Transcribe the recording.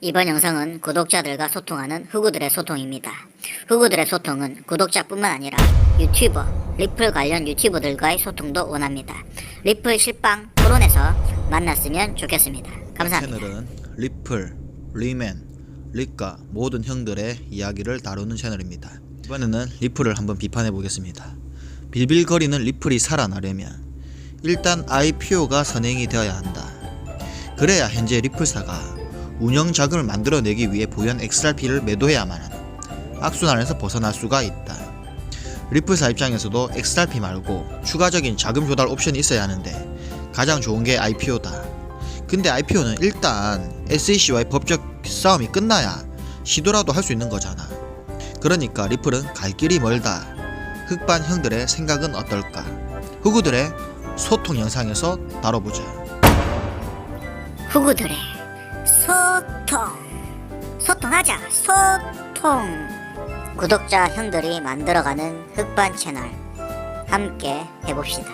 이번 영상은 구독자들과 소통하는 흑우들의 소통입니다. 흑우들의 소통은 구독자뿐만 아니라 유튜버, 리플 관련 유튜버들과의 소통도 원합니다. 리플 실방 토론에서 만났으면 좋겠습니다. 감사합니다. 채널은 리플, 리맨, 리까 모든 형들의 이야기를 다루는 채널입니다. 이번에는 리플을 한번 비판해 보겠습니다. 빌빌거리는 리플이 살아나려면 일단 IPO가 선행이 되어야 한다. 그래야 현재 리플사가 운영 자금을 만들어내기 위해 보유한 XRP를 매도해야만 하는 악순환에서 벗어날 수가 있다. 리플사 입장에서도 XRP 말고 추가적인 자금 조달 옵션이 있어야 하는데 가장 좋은 게 IPO다. 근데 IPO는 일단 SEC와의 법적 싸움이 끝나야 시도라도 할 수 있는 거잖아. 그러니까 리플은 갈 길이 멀다. 흑반 형들의 생각은 어떨까? 흑우들의 소통 영상에서 다뤄보자. 흑우들의 소통. 소통하자. 소통. 구독자 형들이 만들어가는 흑반 채널 함께 해봅시다.